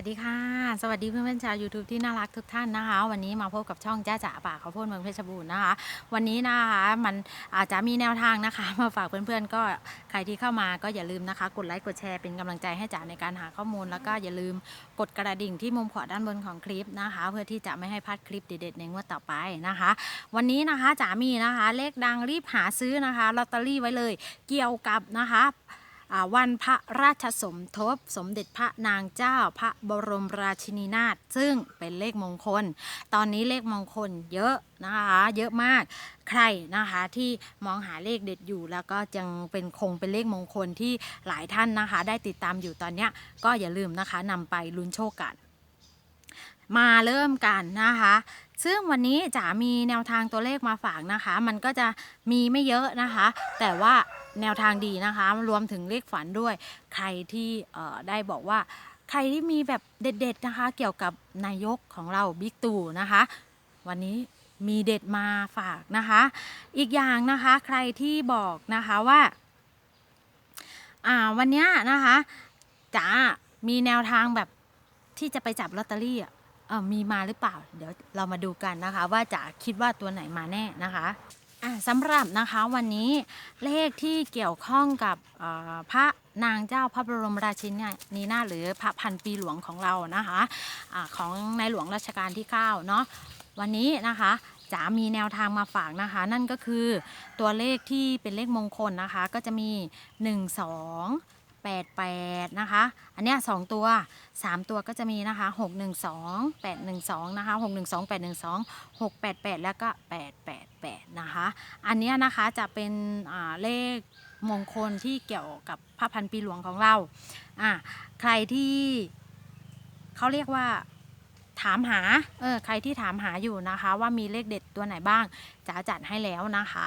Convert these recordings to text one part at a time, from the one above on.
วัสดีค่ะ สวัสดีเพื่อนๆชาว YouTube ที่น่ารักทุกท่านนะคะ วันนี้มาพบกับช่องจ้าจ๋าป่าเขาวโพดเมืองเพชรบูรณ์นะคะ วันนี้นะคะมันอาจจะมีแนวทางนะคะ มาฝากเพื่อนๆ ก็ใครที่เข้ามาก็อย่าลืมนะคะ กดไลค์กดแชร์เป็นกำลังใจให้จ๋าในการหาข้อมูล แล้วก็อย่าลืมกดกระดิ่งที่มุมขวาด้านบนของคลิปนะคะ เพื่อที่จะไม่ให้พลาดคลิปเด็ดๆในงวดต่อไปนะคะ วันนี้นะคะจ๋ามีนะคะ เลขดังรีบหาซื้อนะคะลอตเตอรี่ไว้เลย เกี่ยวกับนะคะ วันพระราชสมทบ สมเด็จพระนางเจ้า พระบรมราชินีนาถซึ่งเป็นเลขมงคล ตอนนี้เลขมงคลเยอะนะคะเยอะมากใครนะคะที่มองหาเลขเด็ดอยู่ แล้วก็ยังเป็นคงเป็นเลขมงคลที่หลายท่านนะคะ ได้ติดตามอยู่ตอนนี้ก็อย่าลืมนะคะนำไปลุ้นโชคกัน มาเริ่มกันนะคะซึ่งวันนี้จ๋ามีแนวทางตัวเลขมาฝากนะคะ มันก็จะมีไม่เยอะนะคะ แต่ว่า แนวทางดีนะคะ รวมถึงเลขฝันด้วย ใครที่ได้บอกว่าใครที่มีแบบเด็ด ๆ นะคะ เกี่ยวกับนายกของเราบิ๊กตู่นะคะ วันนี้มีเด็ดมาฝากนะคะ อีกอย่างนะคะใครที่บอกนะคะว่าอ่าวันนี้นะคะจ๋ามีแนวทางแบบที่จะไปจับลอตเตอรี่อะมีมาหรือเปล่า เดี๋ยวเรามาดูกันนะคะ ว่าจะคิดว่าตัวไหนมาแน่นะคะ อะสำหรับนะคะวันนี้เลขที่เกี่ยวข้องกับพระนางเจ้าพระบรมราชินีนาหรือพระพันปีหลวงของเรานะคะอะของในหลวงรัชกาลที่9เนาะวันนี้นะคะจะมีแนวทางมาฝากนะคะ นั่นก็คือตัวเลขที่เป็นเลขมงคลนะคะ ก็จะมี 1 2 8 8 นะคะ อันเนี้ยสองตัว 3 ตัวก็จะมีนะคะ 6 1 2 8 1 2 นะคะ 6 1 2 8 1 2 6 8 8 แล้วก็ 8 8 8 นะคะ อันเนี้ยนะคะจะเป็นเลขมงคลที่เกี่ยวกับพระพันปีหลวงของเราอ่าใครที่เขาเรียกว่าถามหา เออ ใครที่ถามหาอยู่นะคะ ว่ามีเลขเด็ดตัวไหนบ้างจะจัดให้แล้วนะคะ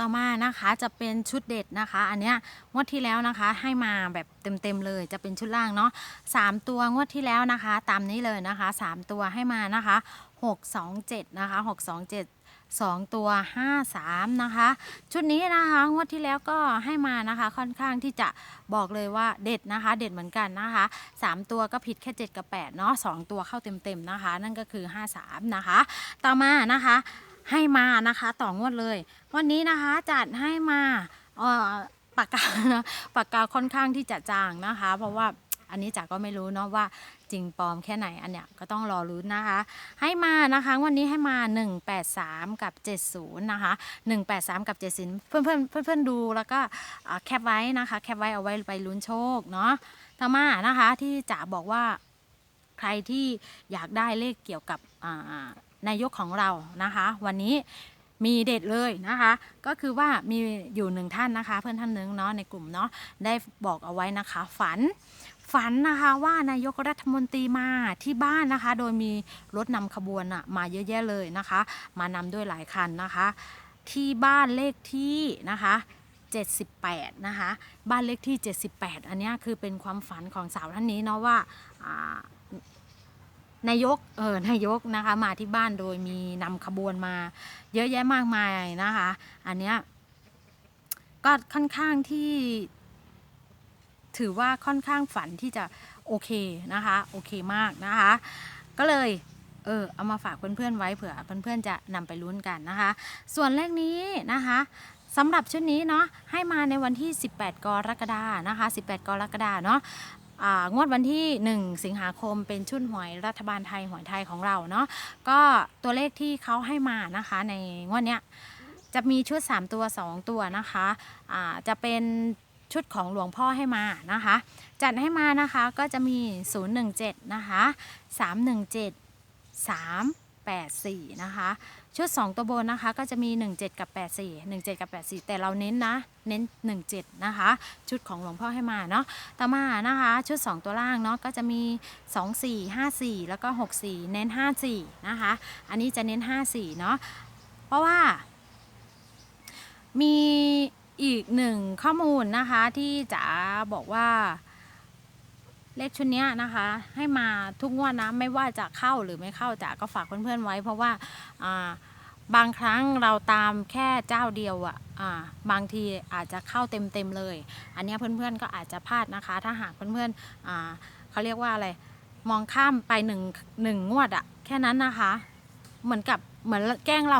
ต่อมานะคะจะเป็นชุดเด็ดนะคะ อันเนี้ยงวดที่แล้วนะคะให้มาแบบเต็มๆเลยจะเป็นชุดล่างเนาะสามตัวงวดที่แล้วนะคะ ตามนี้เลยนะคะสามตัวให้มานะคะหกสองเจ็ดนะคะหกสองเจ็ดสองตัวห้าสามนะคะ ชุดนี้นะคะงวดที่แล้วก็ให้มานะคะ ค่อนข้างที่จะบอกเลยว่าเด็ดนะคะ เด็ดเหมือนกันนะคะสามตัวก็ผิดแค่7กับ8เนาะสองตัวเข้าเต็มๆนะคะ นั่นก็คือ53นะคะ ต่อมานะคะ ให้มานะคะต่องวดเลย วันนี้นะคะจัดให้มาปากกาปากกาค่อนข้างที่จะจางนะคะ เพราะว่าอันนี้จ๋าก็ไม่รู้เนาะว่าจริงปลอมแค่ไหนอันเนี้ยก็ต้องรอรุ้นนะคะ ให้มานะคะวันนี้ให้มา 183 กับ 70 นะคะ 183 กับ 70 เพื่อนเพื่อนเพื่อนเพื่อนดูแล้วก็แคปไว้นะคะ แคปไว้เอาไว้ไปลุ้นโชคเนาะต่อมานะคะที่จ๋าบอกว่าใครที่อยากได้เลขเกี่ยวกับ นายกของเรานะคะ วันนี้มีเด็ดเลยนะคะ ก็คือว่ามีอยู่หนึ่งท่านนะคะ เพื่อนท่านหนึ่งเนาะในกลุ่มเนาะได้บอกเอาไว้นะคะ ฝันฝันนะคะว่านายกรัฐมนตรีมาที่บ้านนะคะ โดยมีรถนำขบวนอะมาเยอะแยะเลยนะคะ มานำด้วยหลายคันนะคะ ที่บ้านเลขที่นะคะ78นะคะ บ้านเลขที่ 78 อันนี้คือเป็นความฝันของสาวท่านนี้เนาะว่า นายกเออนายกนะคะมาที่บ้านโดยมีนำขบวนมาเยอะแยะมากมายนะคะ อันเนี้ยก็ค่อนข้างที่ ถือว่าค่อนข้างฝันที่จะโอเคนะคะโอเคมากนะคะ ก็เลยเออเอามาฝากเพื่อนๆไว้เผื่อเพื่อนๆจะนำไปลุ้นกันนะคะ ส่วนเลขนี้นะคะสำหรับชุดนี้เนาะให้มาในวันที่ 18 กรกฎานะคะ 18 กรกฎาเนาะ งวดวันที่ 1 สิงหาคมเป็นชุดหวยรัฐบาลไทยหวยไทยของเราเนาะก็ตัวเลขที่เขาให้มานะคะในงวดเนี้ยจะมีชุด 3 ตัว 2 ตัวนะคะะจะเป็นชุดของหลวงพ่อให้มานะคะ จัดให้มานะคะก็จะมี 017 นะคะ 317 84 นะคะ ชุด 2 ตัวบนนะคะก็จะมี 17 กับ 84 17 กับ 84 แต่เราเน้นนะ เน้น 17 นะคะ ชุดของหลวงพ่อให้มาเนาะต่อมานะคะ ชุด 2 ตัวล่างเนาะก็จะมี 24 54 แล้วก็ 64 เน้น 54 นะคะ อันนี้จะเน้น 54 เนาะเพราะว่า มีอีกหนึ่งข้อมูลนะคะที่จ๋าบอกว่า เลขชุดนี้นะคะ ให้มาทุกงวดนะไม่ว่าจะเข้าหรือไม่เข้าจ๋าก็ฝากเพื่อนๆไว้ เพราะว่าบางครั้งเราตามแค่เจ้าเดียวอะอ่าบางทีอาจจะเข้าเต็มๆเลย อันนี้เพื่อนๆก็อาจจะพลาดนะคะ ถ้าหากเพื่อนๆอ่าเขาเรียกว่าอะไรมองข้ามไปหนึ่งหนึ่งงวดอะแค่นั้นนะคะ เหมือนกับ เหมือนแกล้งเรา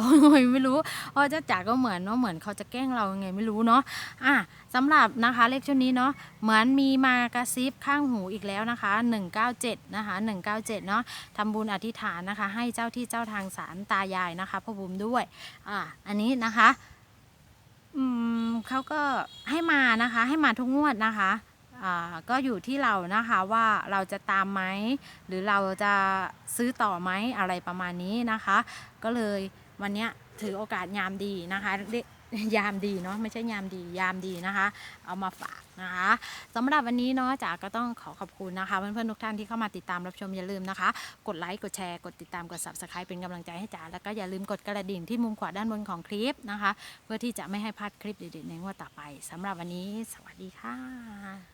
ไม่รู้เพราะเจ้าจ๋าก็เหมือนว่าะเหมือนเขาจะแกล้งเรายังไงไม่รู้เนาะอะสำหรับนะคะเลขชุดนี้เนาะเหมือนมีมากระซิบข้างหูอีกแล้วนะคะ 197 นะคะ 197 เนาะทำบุญอธิษฐานนะคะ ให้เจ้าที่เจ้าทางศาลตายายนะคะพ่อบุ๋มด้วยอะอันนี้นะคะ อืมเขาก็ให้มานะคะ ให้มาทุกงวดนะคะ ก็อยู่ที่เรานะคะว่าเราจะตามไหมหรือเราจะซื้อต่อไหมอะไรประมาณนี้นะคะ ก็เลยวันนี้ถือโอกาสยามดีนะคะเรียกยามดีเนาะไม่ใช่ยามดียามดีนะคะ เอามาฝากนะคะสำหรับวันนี้เนาะจ๋าก็ต้องขอขอบคุณนะคะเพื่อนๆทุกท่านที่เข้ามาติดตามรับชมอย่าลืมนะคะ กดไลค์กดแชร์กดติดตามกด subscribe เป็นกำลังใจให้จ๋าแล้วก็อย่าลืมกดกระดิ่งที่มุมขวาด้านบนของคลิปนะคะ เพื่อที่จะไม่ให้พลาดคลิปเด็ดๆในงวดต่อไปสำหรับวันนี้ สวัสดีค่ะ